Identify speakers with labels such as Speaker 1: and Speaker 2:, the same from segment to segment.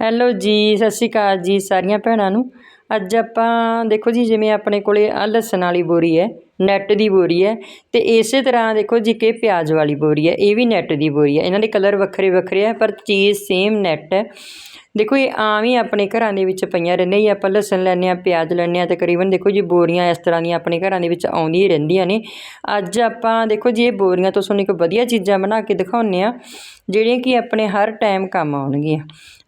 Speaker 1: Hello ਜੀ, ਸਤਿ ਸ਼੍ਰੀ ਅਕਾਲ ਜੀ ਸਾਰੀਆਂ ਭੈਣਾਂ ਨੂੰ। ਅੱਜ ਆਪਾਂ ਦੇਖੋ ਜੀ, ਜਿਵੇਂ ਆਪਣੇ ਕੋਲੇ ਆ ਲਸਣ ਵਾਲੀ ਬੋਰੀ ਹੈ ਨੈੱਟ ਦੀ ਬੋਰੀ ਹੈ ਤੇ ਇਸੇ ਤਰ੍ਹਾਂ ਦੇਖੋ ਜੀ ਕਿ ਪਿਆਜ਼ ਵਾਲੀ ਬੋਰੀ ਹੈ, ਇਹ ਵੀ ਨੈੱਟ ਦੀ ਬੋਰੀ ਹੈ। ਇਹਨਾਂ ਦੇ ਕਲਰ ਵੱਖਰੇ ਵੱਖਰੇ ਹੈ, ਪਰ ਚੀਜ਼ ਸੇਮ ਨੈੱਟ ਹੈ। ਦੇਖੋ ਇਹ ਆਮ ਹੀ ਆਪਣੇ ਘਰਾਂ ਦੇ ਵਿੱਚ ਪਈਆਂ ਰਹਿੰਦੀਆਂ ਜੀ। ਆਪਾਂ ਲਸਣ ਲੈਂਦੇ ਹਾਂ, ਪਿਆਜ਼ ਲੈਂਦੇ ਹਾਂ, ਤਕਰੀਬਨ ਦੇਖੋ ਜੀ ਬੋਰੀਆਂ ਇਸ ਤਰ੍ਹਾਂ ਦੀਆਂ ਆਪਣੇ ਘਰਾਂ ਦੇ ਵਿੱਚ ਆਉਂਦੀਆਂ ਹੀ ਰਹਿੰਦੀਆਂ ਨੇ। ਅੱਜ ਆਪਾਂ ਦੇਖੋ ਜੀ ਇਹ ਬੋਰੀਆਂ ਤੋਂ ਤੁਹਾਨੂੰ ਇੱਕ ਵਧੀਆ ਚੀਜ਼ਾਂ ਬਣਾ ਕੇ ਦਿਖਾਉਂਦੇ ਆ ਜਿਹੜੀਆਂ ਕਿ ਆਪਣੇ ਹਰ ਟਾਈਮ ਕੰਮ ਆਉਣਗੀਆਂ।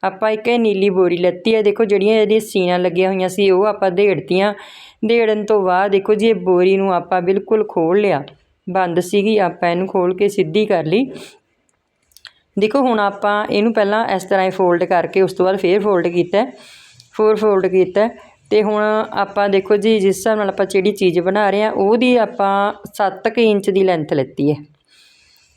Speaker 1: ਆਪਾਂ ਇੱਕ ਇਹ ਨੀਲੀ ਬੋਰੀ ਲੈਤੀ ਹੈ, ਦੇਖੋ ਜਿਹੜੀਆਂ ਇਹਦੀਆਂ ਸੀਨਾਂ ਲੱਗੀਆਂ ਹੋਈਆਂ ਸੀ, ਉਹ ਆਪਾਂ ਦੇੜਤੀਆਂ। ਦੇੜਨ ਤੋਂ ਬਾਅਦ ਦੇਖੋ ਜੀ ਇਹ ਬੋਰੀ ਨੂੰ ਆਪਾਂ ਬਿਲਕੁਲ ਖੋਲ ਲਿਆ। ਬੰਦ ਸੀਗੀ, ਆਪਾਂ ਇਹਨੂੰ ਖੋਲ ਕੇ ਸਿੱਧੀ ਕਰ ਲਈ। ਦੇਖੋ ਹੁਣ ਆਪਾਂ ਇਹਨੂੰ ਪਹਿਲਾਂ ਇਸ ਤਰ੍ਹਾਂ ਹੀ ਫੋਲਡ ਕਰਕੇ ਉਸ ਤੋਂ ਬਾਅਦ ਫੇਰ ਫੋਲਡ ਕੀਤਾ ਫੋਰ ਫੋਲਡ ਕੀਤਾ ਤੇ ਹੁਣ ਆਪਾਂ ਦੇਖੋ ਜੀ, ਜਿਸ ਹਿਸਾਬ ਨਾਲ ਆਪਾਂ ਜਿਹੜੀ ਚੀਜ਼ ਬਣਾ ਰਹੇ ਆ ਉਹਦੀ ਆਪਾਂ 7 ਇੰਚ ਦੀ ਲੈਂਥ ਲੈਤੀ ਹੈ।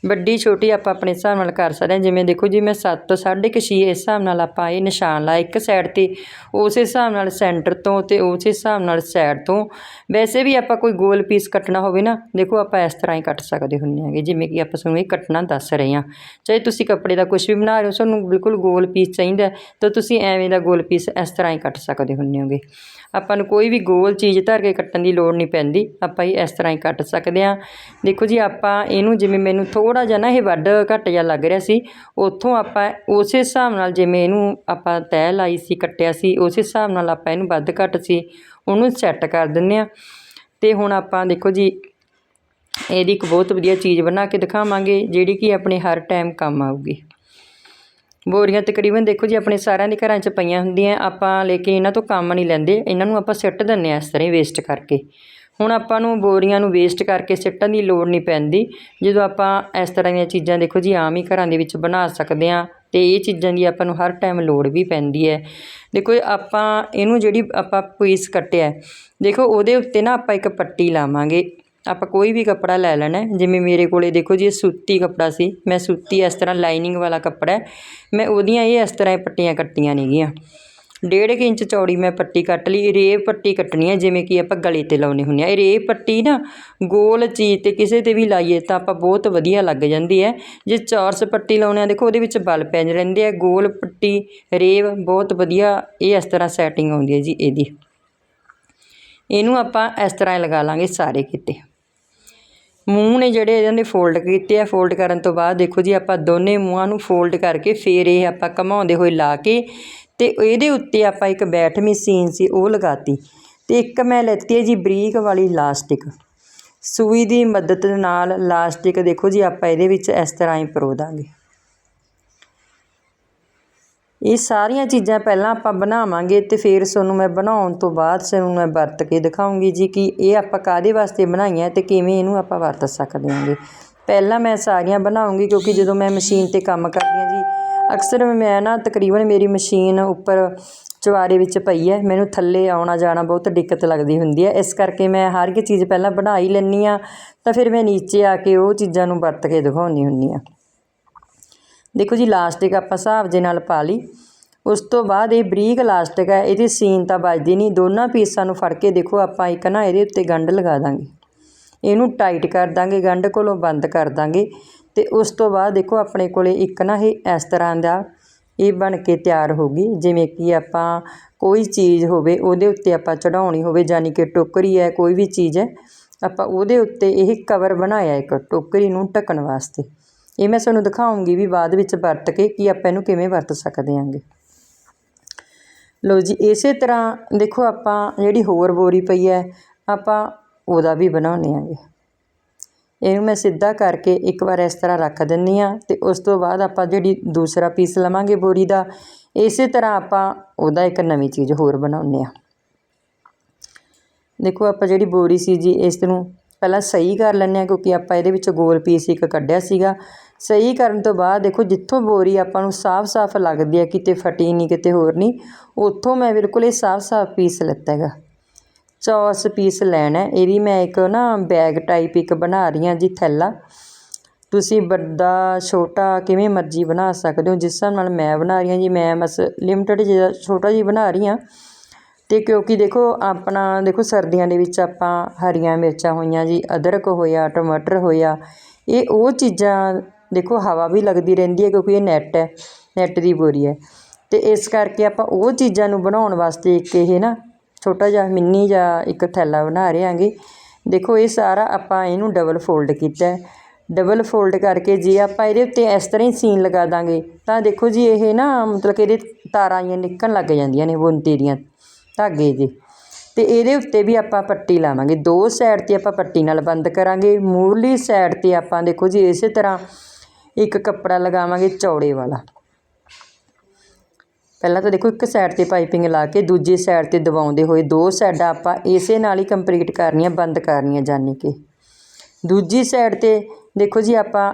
Speaker 1: ਵੱਡੀ ਛੋਟੀ ਆਪਾਂ ਆਪਣੇ ਹਿਸਾਬ ਨਾਲ ਕਰ ਸਕਦੇ ਹਾਂ। ਜਿਵੇਂ ਦੇਖੋ ਜੀ, ਮੈਂ 7 ਸਾਢੇ ਕੁ ਛੇ ਇਸ ਹਿਸਾਬ ਨਾਲ ਆਪਾਂ ਇਹ ਨਿਸ਼ਾਨ ਲਾਇਆ। ਇੱਕ ਸਾਈਡ ਤੇ ਉਸੇ ਹਿਸਾਬ ਨਾਲ ਸੈਂਟਰ ਤੋਂ ਤੇ ਉਸੇ ਹਿਸਾਬ ਨਾਲ ਸਾਈਡ ਤੋਂ। ਵੈਸੇ ਵੀ ਆਪਾਂ ਕੋਈ ਗੋਲ ਪੀਸ ਕੱਟਣਾ ਹੋਵੇ ਨਾ, ਦੇਖੋ ਆਪਾਂ ਇਸ ਤਰ੍ਹਾਂ ਹੀ ਕੱਟ ਸਕਦੇ ਹੁੰਦੇ ਹਾਂਗੇ। ਜਿਵੇਂ ਕਿ ਆਪਾਂ ਤੁਹਾਨੂੰ ਇਹ ਕੱਟਣਾ ਦੱਸ ਰਹੇ ਹਾਂ। ਚਾਹੇ ਤੁਸੀਂ ਕੱਪੜੇ ਦਾ ਕੁਝ ਵੀ ਬਣਾ ਰਹੇ ਹੋ, ਤੁਹਾਨੂੰ ਬਿਲਕੁਲ ਗੋਲ ਪੀਸ ਚਾਹੀਦਾ ਤਾਂ ਤੁਸੀਂ ਐਵੇਂ ਦਾ ਗੋਲ ਪੀਸ ਇਸ ਤਰ੍ਹਾਂ ਹੀ ਕੱਟ ਸਕਦੇ ਹੁੰਦੇ ਹੋਗੇ। ਆਪਾਂ ਨੂੰ ਕੋਈ ਵੀ ਗੋਲ ਚੀਜ਼ ਧਰ ਕੇ ਕੱਟਣ ਦੀ ਲੋੜ ਨਹੀਂ ਪੈਂਦੀ। ਆਪਾਂ ਇਹ ਇਸ ਤਰ੍ਹਾਂ ਹੀ ਕੱਟ ਸਕਦੇ ਹਾਂ। ਦੇਖੋ ਜੀ, ਆਪਾਂ ਇਹਨੂੰ ਜਿਵੇਂ ਮੈਨੂੰ ਥੋੜਾ ਜਿਹਾ ਨਾ ਇਹ ਵੱਡ ਘੱਟ ਜਿਹਾ ਲੱਗ ਰਿਹਾ ਸੀ। ਉੱਥੋਂ ਆਪਾਂ ਉਸੇ ਹਿਸਾਬ ਨਾਲ ਜਿਵੇਂ ਇਹਨੂੰ ਆਪਾਂ ਤੈਅ ਲਾਈ ਸੀ, ਕੱਟਿਆ ਸੀ, ਉਸੇ ਹਿਸਾਬ ਨਾਲ ਆਪਾਂ ਇਹਨੂੰ ਵੱਧ ਘੱਟ ਸੀ, ਉਹਨੂੰ ਸੈੱਟ ਕਰ ਦਿੰਦੇ ਆ ਤੇ ਹੁਣ ਆਪਾਂ ਦੇਖੋ ਜੀ, ਇਹਦੀ ਇੱਕ ਬਹੁਤ ਵਧੀਆ ਚੀਜ਼ ਬਣਾ ਕੇ ਦਿਖਾਵਾਂਗੇ, ਜਿਹੜੀ ਕਿ ਆਪਣੇ ਹਰ ਟਾਈਮ ਕੰਮ ਆਊਗੀ। ਬੋਰੀਆਂ ਤਕਰੀਬਨ ਦੇਖੋ ਜੀ, ਆਪਣੇ ਸਾਰਿਆਂ ਦੇ ਘਰਾਂ 'ਚ ਪਈਆਂ ਹੁੰਦੀਆਂ, ਆਪਾਂ ਲੇਕਿਨ ਇਹਨਾਂ ਤੋਂ ਕੰਮ ਨਹੀਂ ਲੈਂਦੇ, ਇਹਨਾਂ ਨੂੰ ਆਪਾਂ ਸਿੱਟ ਦਿੰਨੇ ਆ ਇਸ ਤਰ੍ਹਾਂ ਵੇਸਟ ਕਰਕੇ। ਹੁਣ ਆਪਾਂ ਨੂੰ ਬੋਰੀਆਂ ਨੂੰ ਵੇਸਟ ਕਰਕੇ ਸਿੱਟਣ ਦੀ ਲੋੜ ਨਹੀਂ ਪੈਂਦੀ। ਜਦੋਂ ਆਪਾਂ ਇਸ ਤਰ੍ਹਾਂ ਦੀਆਂ ਚੀਜ਼ਾਂ ਦੇਖੋ ਜੀ, ਆਮ ਹੀ ਘਰਾਂ ਦੇ ਵਿੱਚ ਬਣਾ ਸਕਦੇ ਹਾਂ ਤੇ ਇਹ ਚੀਜ਼ਾਂ ਦੀ ਆਪਾਂ ਨੂੰ ਹਰ ਟਾਈਮ ਲੋੜ ਵੀ ਪੈਂਦੀ ਹੈ। ਦੇਖੋ ਆਪਾਂ ਇਹਨੂੰ ਜਿਹੜੀ ਆਪਾਂ ਪੀਸ ਕੱਟਿਆ ਦੇਖੋ ਉਹਦੇ ਉੱਤੇ ਨਾ ਆਪਾਂ ਇੱਕ ਪੱਟੀ ਲਾਵਾਂਗੇ। ਆਪਾਂ ਕੋਈ ਵੀ ਕੱਪੜਾ ਲੈ ਲੈਣਾ ਜਿਵੇਂ ਮੇਰੇ ਕੋਲੇ ਦੇਖੋ ਜੀ, ਇਹ ਸੂਤੀ ਕੱਪੜਾ ਸੀ। ਮੈਂ ਸੂਤੀ ਇਸ ਤਰ੍ਹਾਂ ਲਾਈਨਿੰਗ ਵਾਲਾ ਕੱਪੜਾ ਮੈਂ ਉਹਦੀਆਂ ਇਹ ਇਸ ਤਰ੍ਹਾਂ ਪੱਟੀਆਂ ਕੱਟੀਆਂ ਨੇਗੀਆਂ। ਡੇਢ ਕੁ ਇੰਚ ਚੌੜੀ ਮੈਂ ਪੱਟੀ ਕੱਟ ਲਈ। ਰੇਵ ਪੱਟੀ ਕੱਟਣੀ ਹੈ ਜਿਵੇਂ ਕਿ ਆਪਾਂ ਗਲੇ ਤੇ ਲਾਉਣੇ ਹੁੰਦੇ ਆ। ਇਹ ਰੇਵ ਪੱਟੀ ਨਾ ਗੋਲ ਚੀਜ਼ ਤੇ ਕਿਸੇ ਤੇ ਵੀ ਲਾਈਏ ਤਾਂ ਆਪਾਂ ਬਹੁਤ ਵਧੀਆ ਲੱਗ ਜਾਂਦੀ ਹੈ। ਜੇ ਚੌਰਸ ਪੱਟੀ ਲਾਉਣੇ ਆ, ਦੇਖੋ ਉਹਦੇ ਵਿੱਚ ਬਲ ਪੈ ਰਹਿੰਦੇ ਆ। ਗੋਲ ਪੱਟੀ ਰੇਵ ਬਹੁਤ ਵਧੀਆ ਇਹ ਇਸ ਤਰ੍ਹਾਂ ਸੈਟਿੰਗ ਆਉਂਦੀ ਹੈ ਜੀ ਇਹਦੀ। ਇਹਨੂੰ ਆਪਾਂ ਇਸ ਤਰ੍ਹਾਂ ਲਗਾ ਲਾਂਗੇ ਸਾਰੇ ਕਿਤੇ। ਮੂੰਹ ਨੇ ਜਿਹੜੇ ਇਹਨਾਂ ਨੇ ਫੋਲਡ ਕੀਤੇ ਆ ਫੋਲਡ ਕਰਨ ਤੋਂ ਬਾਅਦ ਦੇਖੋ ਜੀ ਆਪਾਂ ਦੋਨੇ ਮੂੰਹਾਂ ਨੂੰ ਫੋਲਡ ਕਰਕੇ ਫੇਰ ਇਹ ਆਪਾਂ ਘਮਾਉਂਦੇ ਹੋਏ ਲਾ ਕੇ ਤੇ ਇਹਦੇ ਉੱਤੇ ਆਪਾਂ ਇੱਕ ਬੈਠ ਮਸ਼ੀਨ ਸੀ, ਉਹ ਲਗਾਤੀ। ਤੇ ਇੱਕ ਮੈਂ ਲੈਤੀ ਹੈ ਜੀ ਬਰੀਕ ਵਾਲੀ ਲਾਸਟਿਕ। ਸੂਈ ਦੀ ਮਦਦ ਨਾਲ ਲਾਸਟਿਕ ਦੇਖੋ ਜੀ, ਆਪਾਂ ਇਹਦੇ ਵਿੱਚ ਇਸ ਤਰ੍ਹਾਂ ਹੀ ਪਰੋ ਦਾਂਗੇ। ਇਹ ਸਾਰੀਆਂ ਚੀਜ਼ਾਂ ਪਹਿਲਾਂ ਆਪਾਂ ਬਣਾਵਾਂਗੇ ਤੇ ਫਿਰ ਤੁਹਾਨੂੰ ਮੈਂ ਬਣਾਉਣ ਤੋਂ ਬਾਅਦ ਤੁਹਾਨੂੰ ਮੈਂ ਵਰਤ ਕੇ ਦਿਖਾਉਂਗੀ ਜੀ ਕਿ ਇਹ ਆਪਾਂ ਕਾਦੇ ਵਾਸਤੇ ਬਣਾਈਆਂ ਤੇ ਕਿਵੇਂ ਇਹਨੂੰ ਆਪਾਂ ਵਰਤ ਸਕਦੇ ਹਾਂਗੇ। ਪਹਿਲਾਂ ਮੈਂ ਸਾਰੀਆਂ ਬਣਾਉਂਗੀ ਕਿਉਂਕਿ ਜਦੋਂ ਮੈਂ ਮਸ਼ੀਨ ਤੇ ਕੰਮ ਕਰਦੀ ਹਾਂ ਜੀ ਅਕਸਰ ਮੈਂ ਨਾ ਤਕਰੀਬਨ ਮੇਰੀ ਮਸ਼ੀਨ ਉੱਪਰ ਚਵਾਰੇ ਵਿੱਚ ਪਈ ਹੈ। ਮੈਨੂੰ ਥੱਲੇ ਆਉਣਾ ਜਾਣਾ ਬਹੁਤ ਦਿੱਕਤ ਲੱਗਦੀ ਹੁੰਦੀ ਹੈ। ਇਸ ਕਰਕੇ ਮੈਂ ਹਰ ਇੱਕ ਚੀਜ਼ ਪਹਿਲਾਂ ਬਣਾ ਹੀ ਲੈਂਦੀ ਆ ਤਾਂ ਫਿਰ ਮੈਂ ਨੀਚੇ ਆ ਕੇ ਉਹ ਚੀਜ਼ਾਂ ਨੂੰ ਵਰਤ ਕੇ ਦਿਖਾਉਂਦੀ ਹੁੰਦੀ ਆ ਦੇਖੋ ਜੀ ਲਾਸਟਿਕ ਆਪਾਂ ਹਿਸਾਬ ਦੇ ਨਾਲ ਪਾ ਲਈ। ਉਸ ਤੋਂ ਬਾਅਦ ਇਹ ਬਰੀਕ ਲਾਸਟਿਕ ਹੈ, ਇਹਦੀ ਸੀਨ ਤਾਂ ਵੱਜਦੀ ਨਹੀਂ। ਦੋਨਾਂ ਪੀਸਾਂ ਨੂੰ ਫੜ ਕੇ ਦੇਖੋ, ਆਪਾਂ ਇੱਕ ਨਾ ਇਹਦੇ ਉੱਤੇ ਗੰਢ ਲਗਾ ਦਾਂਗੇ। ਇਹਨੂੰ ਟਾਈਟ ਕਰ ਦਾਂਗੇ, ਗੰਢ ਕੋਲੋਂ ਬੰਦ ਕਰ ਦਾਂਗੇ। ਤੇ ਉਸ ਤੋਂ ਬਾਅਦ ਦੇਖੋ ਆਪਣੇ ਕੋਲੇ ਇੱਕ ਨਾ ਇਹ ਇਸ ਤਰ੍ਹਾਂ ਦਾ ਇਹ ਬਣ ਕੇ ਤਿਆਰ ਹੋ ਗਈ, ਜਿਵੇਂ ਕਿ ਆਪਾਂ ਕੋਈ ਚੀਜ਼ ਹੋਵੇ ਉਹਦੇ ਉੱਤੇ ਆਪਾਂ ਚੜਾਉਣੀ ਹੋਵੇ ਯਾਨੀ ਕਿ ਟੋਕਰੀ ਹੈ, ਕੋਈ ਵੀ ਚੀਜ਼ ਹੈ, ਆਪਾਂ ਉਹਦੇ ਉੱਤੇ ਇਹ ਕਵਰ ਬਣਾਇਆ ਇੱਕ ਟੋਕਰੀ ਨੂੰ ਢੱਕਣ ਵਾਸਤੇ। ਇਹ ਮੈਂ ਤੁਹਾਨੂੰ ਦਿਖਾਉਂਗੀ ਵੀ ਬਾਅਦ ਵਿੱਚ ਵਰਤ ਕੇ ਕਿ ਆਪਾਂ ਇਹਨੂੰ ਕਿਵੇਂ ਵਰਤ ਸਕਦੇ ਹਾਂਗੇ। ਲੋ ਜੀ, ਇਸੇ ਤਰ੍ਹਾਂ ਦੇਖੋ ਆਪਾਂ ਜਿਹੜੀ ਹੋਰ ਬੋਰੀ ਪਈ ਹੈ, ਆਪਾਂ ਉਹਦਾ ਵੀ ਬਣਾਉਣੇ ਆਂਗੇ ਇਹਨੂੰ ਮੈਂ ਸਿੱਧਾ ਕਰਕੇ ਇੱਕ ਵਾਰ ਇਸ ਤਰ੍ਹਾਂ ਰੱਖ ਦਿੰਦੀ ਹਾਂ ਅਤੇ ਉਸ ਤੋਂ ਬਾਅਦ ਆਪਾਂ ਜਿਹੜੀ ਦੂਸਰਾ ਪੀਸ ਲਵਾਂਗੇ ਬੋਰੀ ਦਾ, ਇਸੇ ਤਰ੍ਹਾਂ ਆਪਾਂ ਉਹਦਾ ਇੱਕ ਨਵੀਂ ਚੀਜ਼ ਹੋਰ ਬਣਾਉਂਦੇ ਹਾਂ ਦੇਖੋ ਆਪਾਂ ਜਿਹੜੀ ਬੋਰੀ ਸੀ ਜੀ, ਇਸ ਨੂੰ ਪਹਿਲਾਂ ਸਹੀ ਕਰ ਲੈਂਦੇ ਹਾਂ ਕਿਉਂਕਿ ਆਪਾਂ ਇਹਦੇ ਵਿੱਚ ਗੋਲ ਪੀਸ ਇੱਕ ਕੱਢਿਆ ਸੀਗਾ। ਸਹੀ ਕਰਨ ਤੋਂ ਬਾਅਦ ਦੇਖੋ ਜਿੱਥੋਂ ਬੋਰੀ ਆਪਾਂ ਨੂੰ ਸਾਫ਼-ਸਾਫ਼ ਲੱਗਦੀ ਹੈ ਕਿਤੇ ਫਟੀ ਨਹੀਂ ਕਿਤੇ ਹੋਰ ਨਹੀਂ ਉੱਥੋਂ ਮੈਂ ਬਿਲਕੁਲ ਇਹ ਸਾਫ਼-ਸਾਫ਼ ਪੀਸ ਲਿੱਤਾ ਹੈਗਾ। ਚੌਸ ਪੀਸ ਲੈਣਾ ਇਹਦੀ ਮੈਂ ਇੱਕ ਨਾ ਬੈਗ ਟਾਈਪ ਇੱਕ ਬਣਾ ਰਹੀ ਹਾਂ ਜੀ ਥੈਲਾ। ਤੁਸੀਂ ਵੱਡਾ, ਛੋਟਾ ਕਿਵੇਂ ਮਰਜ਼ੀ ਬਣਾ ਸਕਦੇ ਹੋ। ਜਿਸ ਹਿਸਾਬ ਨਾਲ ਮੈਂ ਬਣਾ ਰਹੀ ਹਾਂ ਜੀ, ਮੈਂ ਬਸ ਲਿਮਟਿਡ ਜਿਹਾ ਛੋਟਾ ਜੀ ਬਣਾ ਰਹੀ ਹਾਂ। ਤੇ ਕਿਉਂਕਿ ਦੇਖੋ, ਆਪਣਾ ਦੇਖੋ ਸਰਦੀਆਂ ਦੇ ਵਿੱਚ ਆਪਾਂ ਹਰੀਆਂ ਮਿਰਚਾਂ ਹੋਈਆਂ ਜੀ, ਅਦਰਕ ਹੋਇਆ, ਟਮਾਟਰ ਹੋਇਆ, ਇਹ ਉਹ ਚੀਜ਼ਾਂ ਦੇਖੋ ਹਵਾ ਵੀ ਲੱਗਦੀ ਰਹਿੰਦੀ ਹੈ ਕਿਉਂਕਿ ਇਹ ਨੈੱਟ ਹੈ ਨੈੱਟ ਦੀ ਬੋਰੀ ਹੈ। ਤੇ ਇਸ ਕਰਕੇ ਆਪਾਂ ਉਹ ਚੀਜ਼ਾਂ ਨੂੰ ਬਣਾਉਣ ਵਾਸਤੇ ਇੱਕ ਇਹ ਨਾ ਛੋਟਾ ਜਿਹਾ, ਮਿੰਨੀ ਜਿਹਾ ਇੱਕ ਥੈਲਾ ਬਣਾ ਰਹੇ ਹਾਂਗੇ ਦੇਖੋ, ਇਹ ਸਾਰਾ ਆਪਾਂ ਇਹਨੂੰ ਡਬਲ ਫੋਲਡ ਕੀਤਾ। ਡਬਲ ਫੋਲਡ ਕਰਕੇ ਜੇ ਆਪਾਂ ਇਹਦੇ ਉੱਤੇ ਇਸ ਤਰ੍ਹਾਂ ਹੀ ਸੀਨ ਲਗਾ ਦਾਂਗੇ, ਤਾਂ ਦੇਖੋ ਜੀ ਇਹ ਨਾ ਮਤਲਬ ਕਿ ਇਹਦੇ ਤਾਰਾਂ ਜਿਹੀਆਂ ਨਿਕਲਣ ਲੱਗ ਜਾਂਦੀਆਂ ਨੇ, ਬੁਣਤੀ ਦੀਆਂ ਧਾਗੇ ਦੇ ਤੇ ਇਹਦੇ ਉੱਤੇ ਵੀ ਆਪਾਂ ਪੱਟੀ ਲਾਵਾਂਗੇ। ਦੋ ਸਾਈਡ ਤੇ ਆਪਾਂ ਪੱਟੀ ਨਾਲ ਬੰਦ ਕਰਾਂਗੇ। ਮੂਰਲੀ ਸਾਈਡ ਤੇ ਆਪਾਂ ਦੇਖੋ ਜੀ ਇਸੇ ਤਰ੍ਹਾਂ ਇੱਕ ਕੱਪੜਾ ਲਗਾਵਾਂਗੇ ਚੌੜੇ ਵਾਲਾ। ਪਹਿਲਾਂ ਤਾਂ ਦੇਖੋ ਇੱਕ ਸਾਈਡ ਤੇ ਪਾਈਪਿੰਗ ਲਾ ਕੇ ਦੂਜੀ ਸਾਈਡ ਤੇ ਦਬਾਉਂਦੇ ਹੋਏ ਦੋ ਸਾਈਡਾਂ ਆਪਾਂ ਇਸੇ ਨਾਲ ਹੀ ਕੰਪਲੀਟ ਕਰਨੀਆਂ, ਬੰਦ ਕਰਨੀਆਂ ਜਾਨੀ ਕਿ। ਦੂਜੀ ਸਾਈਡ ਤੇ ਦੇਖੋ ਜੀ ਆਪਾਂ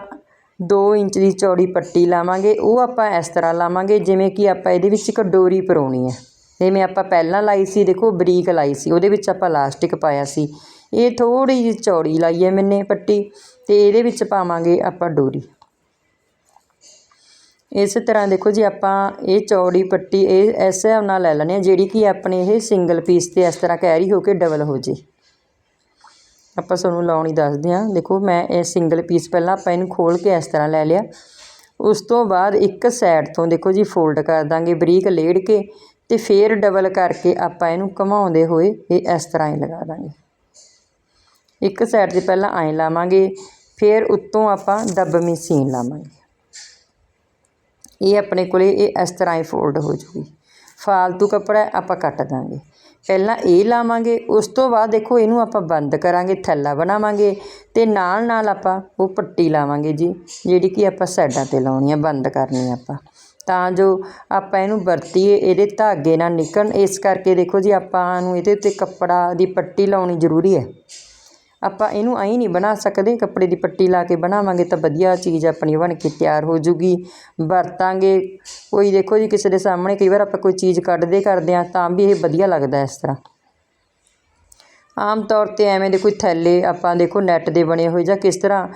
Speaker 1: 2 ਇੰਚ ਦੀ ਚੌੜੀ ਪੱਟੀ ਲਾਵਾਂਗੇ, ਉਹ ਆਪਾਂ ਇਸ ਤਰ੍ਹਾਂ ਲਾਵਾਂਗੇ ਜਿਵੇਂ ਕਿ ਆਪਾਂ ਇਹਦੇ ਵਿੱਚ ਇੱਕ ਡੋਰੀ ਪਰੋਣੀ ਹੈ। ਜਿਵੇਂ ਆਪਾਂ ਪਹਿਲਾਂ ਲਾਈ ਸੀ, ਦੇਖੋ ਬਰੀਕ ਲਾਈ ਸੀ, ਉਹਦੇ ਵਿੱਚ ਆਪਾਂ ਲਾਸਟਿਕ ਪਾਇਆ ਸੀ। ਇਹ ਥੋੜੀ ਜਿਹੀ ਚੌੜੀ ਲਾਈ ਹੈ ਮੈਨੇ ਪੱਟੀ ਤੇ ਇਹਦੇ ਵਿੱਚ ਪਾਵਾਂਗੇ ਆਪਾਂ ਡੋਰੀ। ਇਸ ਤਰ੍ਹਾਂ ਦੇਖੋ ਜੀ ਆਪਾਂ ਇਹ ਚੌੜੀ ਪੱਟੀ ਇਹ ਇਸ ਹਿਸਾਬ ਨਾਲ ਲੈ ਲੈਣੀ ਹੈ, ਜਿਹੜੀ ਕਿ ਆਪਣੇ ਇਹ ਸਿੰਗਲ ਪੀਸ ਤੇ ਇਸ ਤਰ੍ਹਾਂ ਕੈਰੀ ਹੋ ਕੇ ਡਬਲ ਹੋ ਜੇ। ਆਪਾਂ ਤੁਹਾਨੂੰ ਲਾਉਣੀ ਦੱਸਦੇ ਹਾਂ। ਦੇਖੋ ਮੈਂ ਇਹ ਸਿੰਗਲ ਪੀਸ ਪਹਿਲਾਂ ਆਪਾਂ ਇਹਨੂੰ ਖੋਲ ਕੇ ਇਸ ਤਰ੍ਹਾਂ ਲੈ ਲਿਆ। ਉਸ ਤੋਂ ਬਾਅਦ ਇੱਕ ਸਾਈਡ ਤੋਂ ਦੇਖੋ ਜੀ ਫੋਲਡ ਕਰ ਦਾਂਗੇ ਬਰੀਕ ਲੇੜ ਕੇ ਤੇ ਫੇਰ ਡਬਲ ਕਰਕੇ ਆਪਾਂ ਇਹਨੂੰ ਘਮਾਉਂਦੇ ਹੋਏ ਇਹ ਇਸ ਤਰ੍ਹਾਂ ਹੀ ਲਗਾ ਦਾਂਗੇ। ਇੱਕ ਸਾਈਡ ਤੇ ਪਹਿਲਾਂ ਐਂ ਲਾਵਾਂਗੇ, ਫਿਰ ਉੱਤੋਂ ਆਪਾਂ ਦੱਬਵੀਂ ਸੀਨ ਲਾਵਾਂਗੇ। ਇਹ ਆਪਣੇ ਕੋਲੇ ਇਹ ਇਸ ਤਰ੍ਹਾਂ ਹੀ ਫੋਲਡ ਹੋ ਜੂਗੀ। ਫਾਲਤੂ ਕੱਪੜਾ ਆਪਾਂ ਕੱਟ ਦਾਂਗੇ। ਪਹਿਲਾਂ ਇਹ ਲਾਵਾਂਗੇ, ਉਸ ਤੋਂ ਬਾਅਦ ਦੇਖੋ ਇਹਨੂੰ ਆਪਾਂ ਬੰਦ ਕਰਾਂਗੇ, ਥੈਲਾ ਬਣਾਵਾਂਗੇ ਤੇ ਨਾਲ ਨਾਲ ਆਪਾਂ ਉਹ ਪੱਟੀ ਲਾਵਾਂਗੇ ਜੀ, ਜਿਹੜੀ ਕਿ ਆਪਾਂ ਸਾਈਡਾਂ ਤੇ ਲਾਉਣੀ ਆ, ਬੰਦ ਕਰਨੀ ਆਪਾਂ। ਤਾਂ ਜੋ ਆਪਾਂ ਇਹਨੂੰ ਵਰਤੀਏ, ਇਹਦੇ ਧਾਗੇ ਨਾ ਨਿਕਲਣ, ਇਸ ਕਰਕੇ ਦੇਖੋ ਜੀ ਆਪਾਂ ਨੂੰ ਇਹਦੇ ਉੱਤੇ ਕੱਪੜਾ ਦੀ ਪੱਟੀ ਲਾਉਣੀ ਜ਼ਰੂਰੀ ਹੈ। ਆਪਾਂ ਇਹਨੂੰ ਐਂ ਨਹੀਂ ਬਣਾ ਸਕਦੇ, ਕੱਪੜੇ ਦੀ ਪੱਟੀ ਲਾ ਕੇ ਬਣਾਵਾਂਗੇ ਤਾਂ ਵਧੀਆ ਚੀਜ਼ ਆਪਣੀ ਬਣ ਕੇ ਤਿਆਰ ਹੋ ਜੂਗੀ। ਵਰਤਾਂਗੇ। ਕੋਈ ਦੇਖੋ ਜੀ, ਕਿਸੇ ਦੇ ਸਾਹਮਣੇ ਕਈ ਵਾਰ ਆਪਾਂ ਕੋਈ ਚੀਜ਼ ਕੱਢਦੇ ਕਰਦੇ ਆ ਤਾਂ ਵੀ ਇਹ ਵਧੀਆ ਲੱਗਦਾ ਇਸ ਤਰ੍ਹਾਂ। ਆਮ ਤੌਰ ਤੇ ਐਵੇਂ ਦੇ ਕੋਈ ਥੈਲੇ ਆਪਾਂ ਦੇਖੋ ਨੈਟ ਦੇ ਬਣੇ ਹੋਏ ਜਾਂ ਕਿਸ ਤਰ੍ਹਾਂ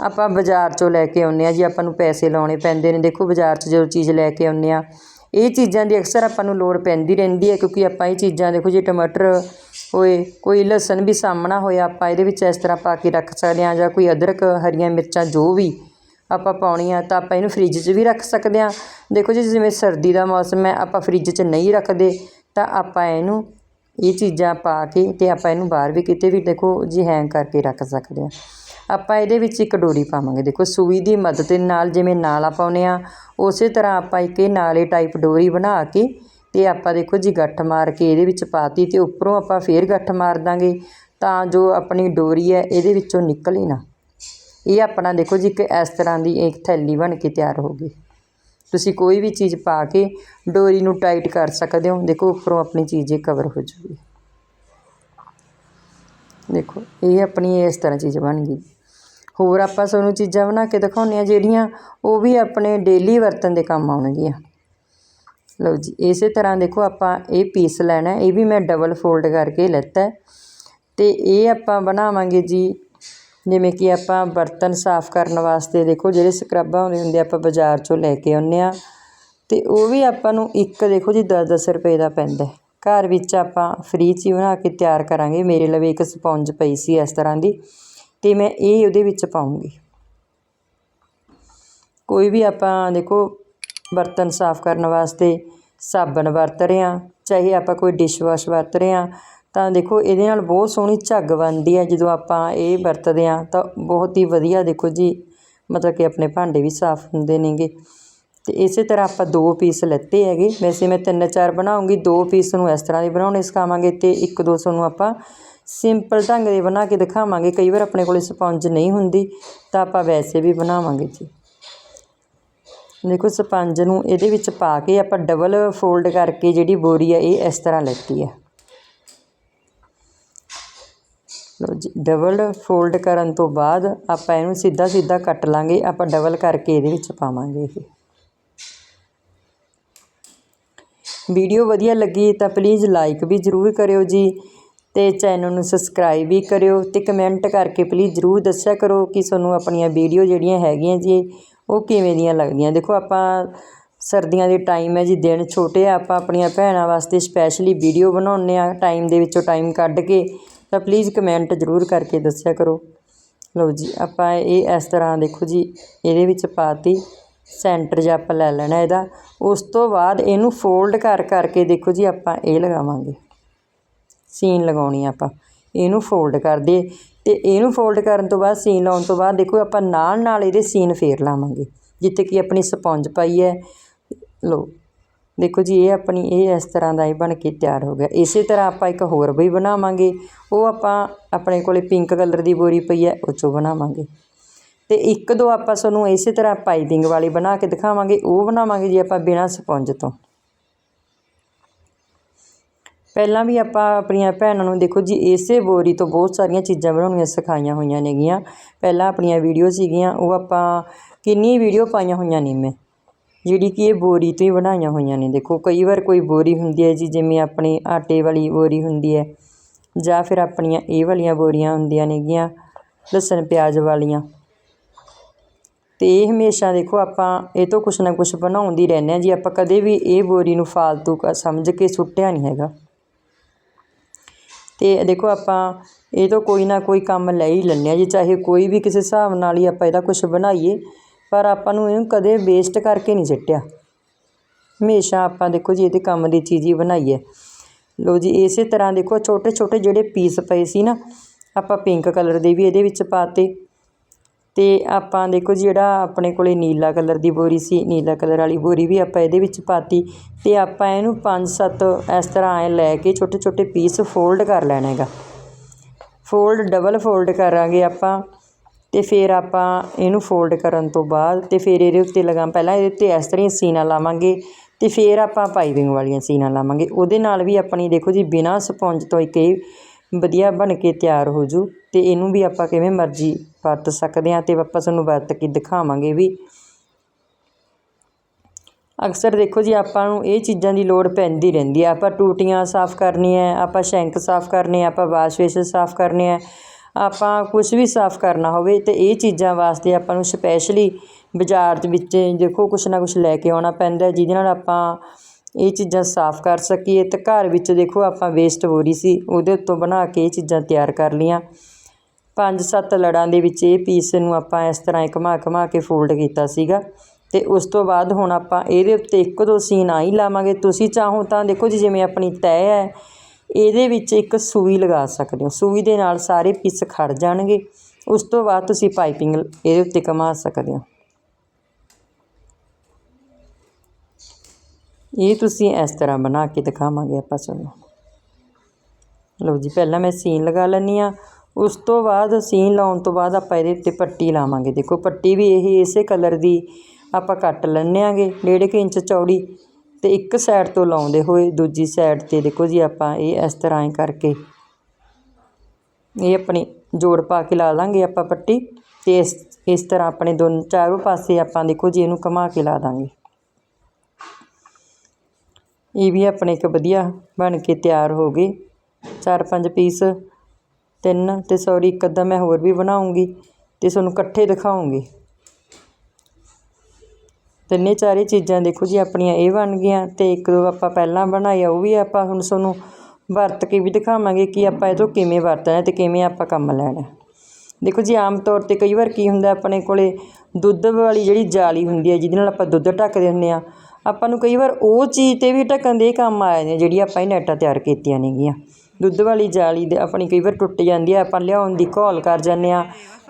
Speaker 1: ਆਪਾਂ ਬਾਜ਼ਾਰ ਚੋਂ ਲੈ ਕੇ ਆਉਂਦੇ ਆ ਜੀ, ਆਪਾਂ ਨੂੰ ਪੈਸੇ ਲਾਉਣੇ ਪੈਂਦੇ ਨੇ। ਦੇਖੋ ਬਾਜ਼ਾਰ 'ਚ ਜਦੋਂ ਚੀਜ਼ ਲੈ ਕੇ ਆਉਂਦੇ ਆ ਇਹ ਚੀਜ਼ਾਂ ਦੀ ਅਕਸਰ ਆਪਾਂ ਨੂੰ ਲੋੜ ਪੈਂਦੀ ਰਹਿੰਦੀ ਹੈ ਕਿਉਂਕਿ ਆਪਾਂ ਇਹ ਚੀਜ਼ਾਂ ਦੇਖੋ ਜੀ ਟਮਾਟਰ ਹੋਏ ਕੋਈ ਲਸਣ ਵੀ ਸਾਹਮਣਾ ਹੋਇਆ, ਆਪਾਂ ਇਹਦੇ ਵਿੱਚ ਇਸ ਤਰ੍ਹਾਂ ਪਾ ਕੇ ਰੱਖ ਸਕਦੇ ਹਾਂ ਜਾਂ ਕੋਈ ਅਦਰਕ, ਹਰੀਆਂ ਮਿਰਚਾਂ, ਜੋ ਵੀ ਆਪਾਂ ਪਾਉਣੀਆਂ, ਤਾਂ ਆਪਾਂ ਇਹਨੂੰ ਫ੍ਰਿਜ 'ਚ ਵੀ ਰੱਖ ਸਕਦੇ ਹਾਂ। ਦੇਖੋ ਜੀ, ਜਿਵੇਂ ਸਰਦੀ ਦਾ ਮੌਸਮ ਹੈ, ਆਪਾਂ ਫ੍ਰਿਜ 'ਚ ਨਹੀਂ ਰੱਖਦੇ, ਤਾਂ ਆਪਾਂ ਇਹਨੂੰ ਇਹ ਚੀਜ਼ਾਂ ਪਾ ਕੇ ਤੇ ਆਪਾਂ ਇਹਨੂੰ ਬਾਹਰ ਵੀ ਕਿਤੇ ਵੀ ਦੇਖੋ ਜੀ ਹੈਂਗ ਕਰਕੇ ਰੱਖ ਸਕਦੇ ਹਾਂ। ਆਪਾਂ ਇਹਦੇ ਵਿੱਚ ਇੱਕ ਡੋਰੀ ਪਾਵਾਂਗੇ। ਦੇਖੋ, ਸੂਈ ਦੀ ਮਦਦ ਦੇ ਨਾਲ ਜਿਵੇਂ ਨਾਲਾ ਪਾਉਨੇ ਆ ਉਸੇ ਤਰ੍ਹਾਂ ਆਪਾਂ ਇੱਕ ਇਹ ਨਾਲੇ ਟਾਈਪ ਡੋਰੀ ਬਣਾ ਕੇ ਤੇ ਆਪਾਂ ਦੇਖੋ ਜੀ ਗੱਠ ਮਾਰ ਕੇ ਇਹਦੇ ਵਿੱਚ ਪਾਤੀ ਤੇ ਉੱਪਰੋਂ ਆਪਾਂ ਫੇਰ ਗੱਠ ਮਾਰ ਦਾਂਗੇ, ਤਾਂ ਜੋ ਆਪਣੀ ਡੋਰੀ ਹੈ ਇਹਦੇ ਵਿੱਚੋਂ ਨਿਕਲੇ ਨਾ। ਇਹ ਆਪਣਾ ਦੇਖੋ ਜੀ ਇੱਕ ਇਸ ਤਰ੍ਹਾਂ ਦੀ ਇੱਕ ਥੈਲੀ ਬਣ ਕੇ ਤਿਆਰ ਹੋ ਗਈ। ਤੁਸੀਂ ਕੋਈ ਵੀ ਚੀਜ਼ ਪਾ ਕੇ ਡੋਰੀ ਨੂੰ ਟਾਈਟ ਕਰ ਸਕਦੇ ਹੋ। ਦੇਖੋ ਉੱਪਰੋਂ ਆਪਣੀ ਚੀਜ਼ ਇਹ ਕਵਰ ਹੋ ਜੂਗੀ। ਦੇਖੋ, ਇਹ ਆਪਣੀ ਇਸ ਤਰ੍ਹਾਂ ਚੀਜ਼ ਬਣ ਗਈ। ਹੋਰ ਆਪਾਂ ਤੁਹਾਨੂੰ ਚੀਜ਼ਾਂ ਬਣਾ ਕੇ ਦਿਖਾਉਂਦੇ ਆ ਜਿਹੜੀਆਂ ਉਹ ਵੀ ਆਪਣੇ ਡੇਲੀ ਵਰਤਨ ਦੇ ਕੰਮ ਆਉਣਗੀਆਂ। ਲਓ ਜੀ, ਇਸੇ ਤਰ੍ਹਾਂ ਦੇਖੋ ਆਪਾਂ ਇਹ ਪੀਸ ਲੈਣਾ ਇਹ ਵੀ ਮੈਂ ਡਬਲ ਫੋਲਡ ਕਰਕੇ ਲੈਤਾ ਤੇ ਇਹ ਆਪਾਂ ਬਣਾਵਾਂਗੇ ਜੀ, ਜਿਵੇਂ ਕਿ ਆਪਾਂ ਬਰਤਨ ਸਾਫ਼ ਕਰਨ ਵਾਸਤੇ ਦੇਖੋ, ਜਿਹੜੇ ਸਕਰੱਬਾਂ ਹੁੰਦੇ ਹੁੰਦੇ ਆਪਾਂ ਬਾਜ਼ਾਰ ਚੋਂ ਲੈ ਕੇ ਆਉਂਦੇ ਆ ਤੇ ਉਹ ਵੀ ਆਪਾਂ ਨੂੰ ਇੱਕ ਦੇਖੋ ਜੀ 10-10 ਰੁਪਏ ਦਾ ਪੈਂਦਾ ਘਰ ਵਿੱਚ ਆਪਾਂ ਫ੍ਰੀ 'ਚ ਹੀ ਬਣਾ ਕੇ ਤਿਆਰ ਕਰਾਂਗੇ, ਮੇਰੇ ਲਵੇ ਇੱਕ ਸਪੌਂਜ ਪਈ ਸੀ ਇਸ ਤਰ੍ਹਾਂ ਦੀ, ਤੇ ਮੈਂ ਇਹ ਉਹਦੇ ਵਿੱਚ ਪਾਉਂਗੀ। ਕੋਈ ਵੀ ਆਪਾਂ ਦੇਖੋ ਬਰਤਨ ਸਾਫ਼ ਕਰਨ ਵਾਸਤੇ ਸਾਬਣ ਵਰਤ ਰਹੇ ਹਾਂ ਚਾਹੇ ਆਪਾਂ ਕੋਈ ਡਿਸ਼ ਵਾਸ਼ ਵਰਤ ਰਹੇ ਹਾਂ ਤਾਂ ਦੇਖੋ ਇਹਦੇ ਨਾਲ ਬਹੁਤ ਸੋਹਣੀ ਝੱਗ ਬਣਦੀ ਹੈ। ਜਦੋਂ ਆਪਾਂ ਇਹ ਵਰਤਦੇ ਹਾਂ ਤਾਂ ਬਹੁਤ ਹੀ ਵਧੀਆ ਦੇਖੋ ਜੀ, ਮਤਲਬ ਕਿ ਆਪਣੇ ਭਾਂਡੇ ਵੀ ਸਾਫ਼ ਹੁੰਦੇ ਨੇਗੇ। ਤੇ ਇਸੇ ਤਰ੍ਹਾਂ ਆਪਾਂ ਦੋ ਪੀਸ ਲੈਤੇ ਹੈਗੇ। ਵੈਸੇ ਮੈਂ ਤਿੰਨ ਚਾਰ ਬਣਾਉਂਗੀ, ਦੋ ਪੀਸ ਨੂੰ ਇਸ ਤਰ੍ਹਾਂ ਦੇ ਬਣਾਉਣੇ ਸਿਖਾਵਾਂਗੇ ਤੇ ਇੱਕ ਦੋ ਤੁਹਾਨੂੰ ਆਪਾਂ ਸਿੰਪਲ ਢੰਗ ਦੇ ਬਣਾ ਕੇ ਦਿਖਾਵਾਂਗੇ। ਕਈ ਵਾਰ ਆਪਣੇ ਕੋਲੇ ਸਪੰਜ ਨਹੀਂ ਹੁੰਦੀ, ਤਾਂ ਆਪਾਂ ਵੈਸੇ ਵੀ ਬਣਾਵਾਂਗੇ ਜੀ। ਦੇਖੋ ਸਪੰਜ ਨੂੰ ਇਹਦੇ ਵਿੱਚ ਪਾ ਕੇ ਆਪਾਂ ਡਬਲ ਫੋਲਡ ਕਰਕੇ ਜਿਹੜੀ ਬੋਰੀ ਆ, ਇਹ ਇਸ ਤਰ੍ਹਾਂ ਲੈਤੀ ਆ। ਲਓ ਜੀ ਡਬਲ ਫੋਲਡ ਕਰਨ ਤੋਂ ਬਾਅਦ ਆਪਾਂ ਇਹਨੂੰ ਸਿੱਧਾ ਸਿੱਧਾ ਕੱਟ ਲਾਂਗੇ, ਆਪਾਂ ਡਬਲ ਕਰਕੇ ਇਹਦੇ ਵਿੱਚ ਪਾਵਾਂਗੇ ਇਹ। ਵੀਡੀਓ ਵਧੀਆ ਲੱਗੀ ਤਾਂ ਪਲੀਜ਼ ਲਾਈਕ ਵੀ ਜ਼ਰੂਰ ਕਰਿਓ ਜੀ ਤੇ ਚੈਨਲ ਨੂੰ ਸਬਸਕ੍ਰਾਈਬ ਵੀ ਕਰਿਓ ਤੇ ਕਮੈਂਟ ਕਰਕੇ ਪਲੀਜ਼ ਜ਼ਰੂਰ ਦੱਸਿਆ ਕਰੋ ਕਿ ਤੁਹਾਨੂੰ ਆਪਣੀਆਂ ਵੀਡੀਓ ਜਿਹੜੀਆਂ ਹੈਗੀਆਂ ਜੀ ਉਹ ਕਿਵੇਂ ਦੀਆਂ ਲੱਗਦੀਆਂ? ਦੇਖੋ, ਆਪਾਂ ਸਰਦੀਆਂ ਦੇ ਟਾਈਮ ਹੈ ਜੀ, ਦਿਨ ਛੋਟੇ ਆ, ਆਪਾਂ ਆਪਣੀਆਂ ਭੈਣਾਂ ਵਾਸਤੇ ਸਪੈਸ਼ਲੀ ਵੀਡੀਓ ਬਣਾਉਂਦੇ ਆ ਟਾਈਮ ਦੇ ਵਿੱਚੋਂ ਟਾਈਮ ਕੱਢ ਕੇ, ਤਾਂ ਪਲੀਜ਼ ਕਮੈਂਟ ਜ਼ਰੂਰ ਕਰਕੇ ਦੱਸਿਆ ਕਰੋ। ਲਓ ਜੀ, ਆਪਾਂ ਇਹ ਇਸ ਤਰ੍ਹਾਂ ਦੇਖੋ ਜੀ, ਇਹਦੇ ਵਿੱਚ ਪਾਤੀ ਸੈਂਟਰ ਜਿਹਾ ਆਪਾਂ ਲੈ ਲੈਣਾ ਇਹਦਾ। ਉਸ ਤੋਂ ਬਾਅਦ ਇਹਨੂੰ ਫੋਲਡ ਕਰ ਕਰਕੇ ਦੇਖੋ ਜੀ, ਆਪਾਂ ਇਹ ਲਗਾਵਾਂਗੇ। ਸੀਨ ਲਗਾਉਣੀ ਆਪਾਂ। ਇਹਨੂੰ ਫੋਲਡ ਕਰ ਦੇ ਤੇ ਇਹਨੂੰ ਫੋਲਡ ਕਰਨ ਤੋਂ ਬਾਅਦ ਸੀਨ ਲਾਉਣ ਤੋਂ ਬਾਅਦ ਦੇਖੋ ਆਪਾਂ ਨਾਲ ਨਾਲ ਇਹਦੇ ਸੀਨ ਫੇਰ ਲਾਵਾਂਗੇ, ਜਿੱਥੇ ਕਿ ਆਪਣੀ ਸਪੰਜ ਪਾਈ ਹੈ। ਲੋ ਦੇਖੋ ਜੀ, ਇਹ ਆਪਣੀ, ਇਹ ਇਸ ਤਰ੍ਹਾਂ ਦਾ ਇਹ ਬਣ ਕੇ ਤਿਆਰ ਹੋ ਗਿਆ। ਇਸੇ ਤਰ੍ਹਾਂ ਆਪਾਂ ਇੱਕ ਹੋਰ ਵੀ ਬਣਾਵਾਂਗੇ। ਉਹ ਆਪਾਂ ਆਪਣੇ ਕੋਲੇ ਪਿੰਕ ਕਲਰ ਦੀ ਬੋਰੀ ਪਈ ਹੈ, ਉਹ 'ਚੋਂ ਬਣਾਵਾਂਗੇ। ਤੇ ਇੱਕ ਦੋ ਆਪਾਂ ਤੁਹਾਨੂੰ ਇਸੇ ਤਰ੍ਹਾਂ ਪਾਈਪਿੰਗ ਵਾਲੀ ਬਣਾ ਕੇ ਦਿਖਾਵਾਂਗੇ। ਉਹ ਬਣਾਵਾਂਗੇ ਜੀ ਆਪਾਂ ਬਿਨਾਂ ਸਪੰਜ ਤੋਂ। ਪਹਿਲਾਂ ਵੀ ਆਪਾਂ ਆਪਣੀਆਂ ਭੈਣਾਂ ਨੂੰ ਦੇਖੋ ਜੀ, ਇਸੇ ਬੋਰੀ ਤੋਂ ਬਹੁਤ ਸਾਰੀਆਂ ਚੀਜ਼ਾਂ ਬਣਾਉਣੀਆਂ ਸਿਖਾਈਆਂ ਹੋਈਆਂ ਨੇਗੀਆਂ। ਪਹਿਲਾਂ ਆਪਣੀਆਂ ਵੀਡੀਓ ਸੀਗੀਆਂ, ਉਹ ਆਪਾਂ ਕਿੰਨੀ ਵੀਡੀਓ ਪਾਈਆਂ ਹੋਈਆਂ ਨੇ ਮੈਂ। ਜਿਹੜੀ ਕਿ ਇਹ ਬੋਰੀ ਤੋਂ ਹੀ ਬਣਾਈਆਂ ਹੋਈਆਂ ਨੇ। ਦੇਖੋ, ਕਈ ਵਾਰ ਕੋਈ ਬੋਰੀ ਹੁੰਦੀ ਹੈ ਜੀ, ਜਿਵੇਂ ਆਪਣੀ ਆਟੇ ਵਾਲੀ ਬੋਰੀ ਹੁੰਦੀ ਹੈ, ਜਾਂ ਫਿਰ ਆਪਣੀਆਂ ਇਹ ਵਾਲੀਆਂ ਬੋਰੀਆਂ ਹੁੰਦੀਆਂ ਨੇਗੀਆਂ, ਲਸਣ, ਪਿਆਜ਼ ਵਾਲੀਆਂ। ਤੇ ਇਹ ਹਮੇਸ਼ਾ ਦੇਖੋ, ਆਪਾਂ ਇਹ ਤੋਂ ਕੁਛ ਨਾ ਕੁਛ ਬਣਾਉਂਦੀ ਰਹਿੰਦੇ ਹਾਂ ਜੀ। ਆਪਾਂ ਕਦੇ ਵੀ ਇਹ ਬੋਰੀ ਨੂੰ ਫਾਲਤੂ ਸਮਝ ਕੇ ਸੁੱਟਿਆ ਨਹੀਂ ਹੈਗਾ। ਅਤੇ ਦੇਖੋ ਆਪਾਂ ਇਹ ਤੋਂ ਕੋਈ ਨਾ ਕੋਈ ਕੰਮ ਲੈ ਹੀ ਲੈਂਦੇ ਹਾਂ ਜੀ, ਚਾਹੇ ਕੋਈ ਵੀ ਕਿਸੇ ਹਿਸਾਬ ਨਾਲ ਹੀ ਆਪਾਂ ਇਹਦਾ ਕੁਛ ਬਣਾਈਏ, ਪਰ ਆਪਾਂ ਨੂੰ ਇਹਨੂੰ ਕਦੇ ਵੇਸਟ ਕਰਕੇ ਨਹੀਂ ਸਿੱਟਿਆ। ਹਮੇਸ਼ਾ ਆਪਾਂ ਦੇਖੋ ਜੀ ਇਹਦੇ ਕੰਮ ਦੀ ਚੀਜ਼ ਹੀ ਬਣਾਈ ਹੈ। ਲਓ ਜੀ, ਇਸੇ ਤਰ੍ਹਾਂ ਦੇਖੋ ਛੋਟੇ ਛੋਟੇ ਜਿਹੜੇ ਪੀਸ ਪਏ ਸੀ ਨਾ, ਆਪਾਂ ਪਿੰਕ ਕਲਰ ਦੇ ਵੀ ਇਹਦੇ ਵਿੱਚ ਪਾਤੇ ਅਤੇ ਆਪਾਂ ਦੇਖੋ ਜੀ, ਜਿਹੜਾ ਆਪਣੇ ਕੋਲ ਨੀਲਾ ਕਲਰ ਦੀ ਬੋਰੀ ਸੀ, ਨੀਲਾ ਕਲਰ ਵਾਲੀ ਬੋਰੀ ਵੀ ਆਪਾਂ ਇਹਦੇ ਵਿੱਚ ਪਾਤੀ ਅਤੇ ਆਪਾਂ ਇਹਨੂੰ 5-7 ਇਸ ਤਰ੍ਹਾਂ ਐਂ ਲੈ ਕੇ ਛੋਟੇ ਛੋਟੇ ਪੀਸ ਫੋਲਡ ਕਰ ਲੈਣਾ ਹੈਗਾ। ਫੋਲਡ, ਡਬਲ ਫੋਲਡ ਕਰਾਂਗੇ ਆਪਾਂ ਅਤੇ ਫਿਰ ਆਪਾਂ ਇਹਨੂੰ ਫੋਲਡ ਕਰਨ ਤੋਂ ਬਾਅਦ ਅਤੇ ਫਿਰ ਇਹਦੇ ਉੱਤੇ ਲਗਾ, ਪਹਿਲਾਂ ਇਹਦੇ ਉੱਤੇ ਇਸ ਤਰ੍ਹਾਂ ਹੀ ਸੀਨਾ ਲਾਵਾਂਗੇ ਅਤੇ ਫਿਰ ਆਪਾਂ ਪਾਈਪਿੰਗ ਵਾਲੀਆਂ ਸੀਨਾ ਲਾਵਾਂਗੇ। ਉਹਦੇ ਨਾਲ ਵੀ ਆਪਣੀ ਦੇਖੋ ਜੀ, ਬਿਨਾਂ ਸਪੰਜ ਤੋਂ ਇੱਕ ਇਹ ਵਧੀਆ ਬਣ ਕੇ ਤਿਆਰ ਹੋ ਜੂ ਅਤੇ ਇਹਨੂੰ ਵੀ ਆਪਾਂ ਕਿਵੇਂ ਮਰਜ਼ੀ ਵਰਤ ਸਕਦੇ ਹਾਂ ਅਤੇ ਆਪਾਂ ਤੁਹਾਨੂੰ ਵਰਤ ਕੇ ਦਿਖਾਵਾਂਗੇ ਵੀ। ਅਕਸਰ ਦੇਖੋ ਜੀ, ਆਪਾਂ ਨੂੰ ਇਹ ਚੀਜ਼ਾਂ ਦੀ ਲੋੜ ਪੈਂਦੀ ਰਹਿੰਦੀ ਹੈ ਆਪਾਂ ਟੂਟੀਆਂ ਸਾਫ਼ ਕਰਨੀਆਂ, ਆਪਾਂ ਸ਼ੈਂਕ ਸਾਫ਼ ਕਰਨੇ, ਆਪਾਂ ਵਾਸ਼ ਬੇਸਿਨ ਸਾਫ਼ ਕਰਨੇ ਆ, ਆਪਾਂ ਕੁਝ ਵੀ ਸਾਫ਼ ਕਰਨਾ ਹੋਵੇ ਤੇ ਇਹ ਚੀਜ਼ਾਂ ਵਾਸਤੇ ਆਪਾਂ ਨੂੰ ਸਪੈਸ਼ਲੀ ਬਾਜ਼ਾਰ ਦੇ ਵਿੱਚ ਦੇਖੋ ਕੁਛ ਨਾ ਕੁਛ ਲੈ ਕੇ ਆਉਣਾ ਪੈਂਦਾ ਜਿਹਦੇ ਨਾਲ ਆਪਾਂ ਇਹ ਚੀਜ਼ਾਂ ਸਾਫ਼ ਕਰ ਸਕੀਏ ਤਾਂ ਘਰ ਵਿੱਚ ਦੇਖੋ ਆਪਾਂ ਵੇਸਟ ਹੋ ਰਹੀ ਸੀ, ਉਹਦੇ ਉੱਤੋਂ ਬਣਾ ਕੇ ਇਹ ਚੀਜ਼ਾਂ ਤਿਆਰ ਕਰ ਲਈਆਂ। ਪੰਜ ਸੱਤ ਲੜਾਂ ਦੇ ਵਿੱਚ ਇਹ ਪੀਸ ਨੂੰ ਆਪਾਂ ਇਸ ਤਰ੍ਹਾਂ ਹੀ ਘੁਮਾ ਘੁਮਾ ਕੇ ਫੋਲਡ ਕੀਤਾ ਸੀਗਾ। ਤੇ ਉਸ ਤੋਂ ਬਾਅਦ ਹੁਣ ਆਪਾਂ ਇਹਦੇ ਉੱਤੇ ਇੱਕ ਦੋ ਸੀਨ ਆਈ ਲਾਵਾਂਗੇ। ਤੁਸੀਂ ਚਾਹੋ ਤਾਂ ਦੇਖੋ ਜੀ, ਜਿਵੇਂ ਆਪਣੀ ਤੈਅ ਹੈ, ਇਹਦੇ ਵਿੱਚ ਇੱਕ ਸੂਈ ਲਗਾ ਸਕਦੇ ਹੋ। ਸੂਈ ਦੇ ਨਾਲ ਸਾਰੇ ਪੀਸ ਖੜ ਜਾਣਗੇ। ਉਸ ਤੋਂ ਬਾਅਦ ਤੁਸੀਂ ਪਾਈਪਿੰਗ ਇਹਦੇ ਉੱਤੇ ਘੁਮਾ ਸਕਦੇ ਹੋ। ਇਹ ਤੁਸੀਂ ਇਸ ਤਰ੍ਹਾਂ ਬਣਾ ਕੇ ਦਿਖਾਵਾਂਗੇ ਆਪਾਂ ਤੁਹਾਨੂੰ। ਲਓ ਜੀ, ਪਹਿਲਾਂ ਮੈਂ ਸੀਨ ਲਗਾ ਲੈਂਦੀ ਆ ਉਸ ਤੋਂ ਬਾਅਦ ਸੀਨ ਲਾਉਣ ਤੋਂ ਬਾਅਦ ਆਪਾਂ ਇਹਦੇ ਉੱਤੇ ਪੱਟੀ ਲਾਵਾਂਗੇ। ਦੇਖੋ, ਪੱਟੀ ਵੀ ਇਹ ਇਸੇ ਕਲਰ ਦੀ ਆਪਾਂ ਕੱਟ ਲੈਂਦੇ ਆਂਗੇ ਡੇਢ ਕੁ ਇੰਚ ਚੌੜੀ। ਤੇ ਇੱਕ ਸਾਈਡ ਤੋਂ ਲਾਉਂਦੇ ਹੋਏ ਦੂਜੀ ਸਾਈਡ ਤੇ ਦੇਖੋ ਜੀ, ਆਪਾਂ ਇਹ ਇਸ ਤਰ੍ਹਾਂ ਹੀ ਕਰਕੇ ਇਹ ਆਪਣੀ ਜੋੜ ਪਾ ਕੇ ਲਾ ਲਾਂਗੇ ਆਪਾਂ ਪੱਟੀ। ਤੇ ਇਸ ਇਸ ਤਰ੍ਹਾਂ ਆਪਣੇ ਦੋਨ ਚਾਰੋਂ ਪਾਸੇ ਆਪਾਂ ਦੇਖੋ ਜੀ, ਇਹਨੂੰ ਘੁਮਾ ਕੇ ਲਾ ਦਾਂਗੇ। ਇਹ ਵੀ ਆਪਣੇ ਇੱਕ ਵਧੀਆ ਬਣ ਕੇ ਤਿਆਰ ਹੋ ਗਏ ਚਾਰ ਪੰਜ ਪੀਸ, ਤਿੰਨ ਅਤੇ ਸੋਰੀ ਇੱਕ ਅੱਧਾ ਮੈਂ ਹੋਰ ਵੀ ਬਣਾਉਂਗੀ ਅਤੇ ਤੁਹਾਨੂੰ ਇਕੱਠੇ ਦਿਖਾਉਂਗੀ। ਤਿੰਨੇ ਚਾਰੇ ਚੀਜ਼ਾਂ ਦੇਖੋ ਜੀ ਆਪਣੀਆਂ ਇਹ ਬਣ ਗਈਆਂ ਅਤੇ ਇੱਕ ਦੋ ਆਪਾਂ ਪਹਿਲਾਂ ਬਣਾਇਆ ਉਹ ਵੀ ਆਪਾਂ ਹੁਣ ਤੁਹਾਨੂੰ ਵਰਤ ਕੇ ਵੀ ਦਿਖਾਵਾਂਗੇ ਕਿ ਆਪਾਂ ਇਹ ਤੋਂ ਕਿਵੇਂ ਵਰਤਣਾ ਅਤੇ ਕਿਵੇਂ ਆਪਾਂ ਕੰਮ ਲੈਣਾ। ਦੇਖੋ ਜੀ ਆਮ ਤੌਰ ਤੇ ਕਈ ਵਾਰ ਕੀ ਹੁੰਦਾ ਆਪਣੇ ਕੋਲੇ ਦੁੱਧ ਵਾਲੀ ਜਿਹੜੀ ਜਾਲੀ ਹੁੰਦੀ ਹੈ ਜਿਹਦੇ ਨਾਲ ਆਪਾਂ ਦੁੱਧ ਢੱਕਦੇ ਹੁੰਦੇ ਆ ਆਪਾਂ ਨੂੰ ਕਈ ਵਾਰ ਉਹ ਚੀਜ਼ ਤੇ ਵੀ ਢੱਕਣ ਦੇ ਕੰਮ ਆ ਜਾਂਦੇ ਆ ਜਿਹੜੀ ਆਪਾਂ ਇਹ ਨੈਟਾਂ ਤਿਆਰ ਕੀਤੀਆਂ ਨੇਗੀਆਂ। ਦੁੱਧ ਵਾਲੀ ਜਾਲੀ ਦੇ ਆਪਣੀ ਕਈ ਵਾਰ ਟੁੱਟ ਜਾਂਦੀ ਹੈ ਆਪਾਂ ਲਿਆਉਣ ਦੀ ਘੋਲ ਕਰ ਜਾਂਦੇ ਆ।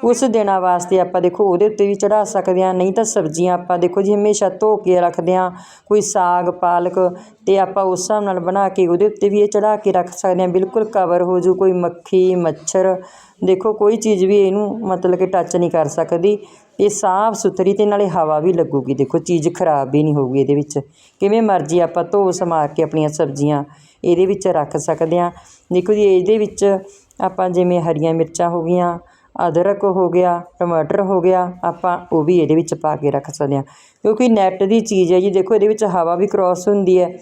Speaker 1: ਉਸ ਦਿਨਾਂ ਵਾਸਤੇ ਆਪਾਂ ਦੇਖੋ ਉਹਦੇ ਉੱਤੇ ਵੀ ਚੜਾ ਸਕਦੇ ਆ, ਨਹੀਂ ਤਾਂ ਸਬਜ਼ੀਆਂ ਆਪਾਂ ਦੇਖੋ ਜੀ ਹਮੇਸ਼ਾ ਧੋ ਕੇ ਰੱਖਦੇ ਆ, ਕੋਈ ਸਾਗ, ਪਾਲਕ ਤੇ ਆਪਾਂ ਉਸ ਹਿਸਾਬ ਨਾਲ ਬਣਾ ਕੇ ਉਹਦੇ ਉੱਤੇ ਵੀ ਇਹ ਚੜਾ ਕੇ ਰੱਖ ਸਕਦੇ ਆ। ਬਿਲਕੁਲ ਕਵਰ ਹੋ ਜੂ ਕੋਈ ਮੱਖੀ, ਮੱਛਰ, ਦੇਖੋ ਕੋਈ ਚੀਜ਼ ਵੀ ਇਹਨੂੰ ਮਤਲਬ ਕਿ ਟੱਚ ਨਹੀਂ ਕਰ ਸਕਦੀ। ਇਹ ਸਾਫ਼ ਸੁਥਰੀ ਅਤੇ ਨਾਲੇ ਹਵਾ ਵੀ ਲੱਗੂਗੀ। ਦੇਖੋ, ਚੀਜ਼ ਖਰਾਬ ਵੀ ਨਹੀਂ ਹੋਊਗੀ ਇਹਦੇ ਵਿੱਚ। ਕਿਵੇਂ ਮਰਜ਼ੀ ਆਪਾਂ ਧੋ ਸਮਾਰ ਕੇ ਆਪਣੀਆਂ ਸਬਜ਼ੀਆਂ ਇਹਦੇ ਵਿੱਚ ਰੱਖ ਸਕਦੇ ਹਾਂ। ਦੇਖੋ ਜੀ, ਇਹਦੇ ਵਿੱਚ ਆਪਾਂ ਜਿਵੇਂ ਹਰੀਆਂ ਮਿਰਚਾਂ ਹੋ ਗਈਆਂ, ਅਦਰਕ ਹੋ ਗਿਆ, ਟਮਾਟਰ ਹੋ ਗਿਆ, ਆਪਾਂ ਉਹ ਵੀ ਇਹਦੇ ਵਿੱਚ ਪਾ ਕੇ ਰੱਖ ਸਕਦੇ ਹਾਂ। ਕਿਉਂਕਿ ਨੈੱਟ ਦੀ ਚੀਜ਼ ਹੈ ਜੀ। ਦੇਖੋ, ਇਹਦੇ ਵਿੱਚ ਹਵਾ ਵੀ ਕ੍ਰਾਸ ਹੁੰਦੀ ਹੈ।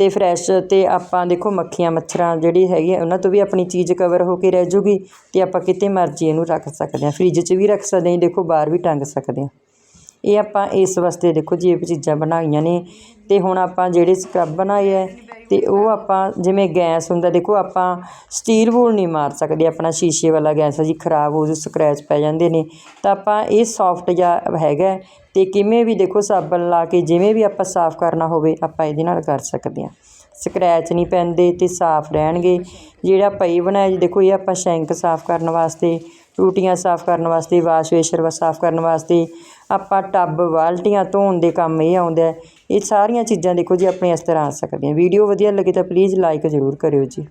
Speaker 1: ਅਤੇ ਫਰੈਸ਼ ਅਤੇ ਆਪਾਂ ਦੇਖੋ ਮੱਖੀਆਂ ਮੱਛਰਾਂ ਜਿਹੜੀ ਹੈਗੀ ਆ, ਉਹਨਾਂ ਤੋਂ ਵੀ ਆਪਣੀ ਚੀਜ਼ ਕਵਰ ਹੋ ਕੇ ਰਹਿ ਜੂਗੀ ਅਤੇ ਆਪਾਂ ਕਿਤੇ ਮਰਜ਼ੀ ਇਹਨੂੰ ਰੱਖ ਸਕਦੇ ਹਾਂ। ਫਰਿੱਜ 'ਚ ਵੀ ਰੱਖ ਸਕਦੇ ਹਾਂ ਦੇਖੋ ਬਾਹਰ ਵੀ ਟੰਗ ਸਕਦੇ ਹਾਂ। ਇਹ ਆਪਾਂ ਇਸ ਵਾਸਤੇ ਦੇਖੋ ਜੀ ਇਹ ਚੀਜ਼ਾਂ ਬਣਾਈਆਂ ਨੇ ਅਤੇ ਹੁਣ ਆਪਾਂ ਜਿਹੜੇ ਸਕਰਬ ਬਣਾਏ ਹੈ ਅਤੇ ਉਹ ਆਪਾਂ ਜਿਵੇਂ ਗੈਸ ਹੁੰਦਾ, ਦੇਖੋ ਆਪਾਂ ਸਟੀਲ ਵੂਲ ਨਹੀਂ ਮਾਰ ਸਕਦੇ, ਆਪਣਾ ਸ਼ੀਸ਼ੇ ਵਾਲਾ ਗੈਸ ਹੈ ਜੀ, ਖਰਾਬ ਹੋ ਜੂ ਸਕ੍ਰੈਚ ਪੈ ਜਾਂਦੇ ਨੇ, ਤਾਂ ਆਪਾਂ ਇਹ ਸੌਫਟ ਜਿਹਾ ਹੈਗਾ ਅਤੇ ਕਿਵੇਂ ਵੀ ਦੇਖੋ ਸਾਬਣ ਲਾ ਕੇ ਜਿਵੇਂ ਵੀ ਆਪਾਂ ਸਾਫ਼ ਕਰਨਾ ਹੋਵੇ, ਆਪਾਂ ਇਹਦੇ ਨਾਲ ਕਰ ਸਕਦੇ ਹਾਂ। ਸਕ੍ਰੈਚ ਨਹੀਂ ਪੈਂਦੇ ਅਤੇ ਸਾਫ਼ ਰਹਿਣਗੇ। ਜਿਹੜਾ ਪਈ ਬਣਾਇਆ ਜੀ, ਦੇਖੋ ਇਹ ਆਪਾਂ ਸ਼ੈਂਕ ਸਾਫ਼ ਕਰਨ ਵਾਸਤੇ, ਟੂਟੀਆਂ ਸਾਫ਼ ਕਰਨ ਵਾਸਤੇ ਵਾਸ਼ ਵੇਸ਼ਰ ਵਾ ਸਾਫ਼ ਕਰਨ ਵਾਸਤੇ, ਆਪਾਂ ਟੱਬ ਬਾਲਟੀਆਂ ਧੋਣ ਦੇ ਕੰਮ ਇਹ ਆਉਂਦਾ ਇਹ ਸਾਰੀਆਂ ਚੀਜ਼ਾਂ ਦੇਖੋ ਜੀ ਆਪਣੇ ਇਸ ਤਰ੍ਹਾਂ ਆ ਸਕਦੀਆਂ। ਵੀਡੀਓ ਵਧੀਆ ਲੱਗੇ ਤਾਂ ਪਲੀਜ਼ ਲਾਈਕ ਜ਼ਰੂਰ ਕਰਿਓ ਜੀ।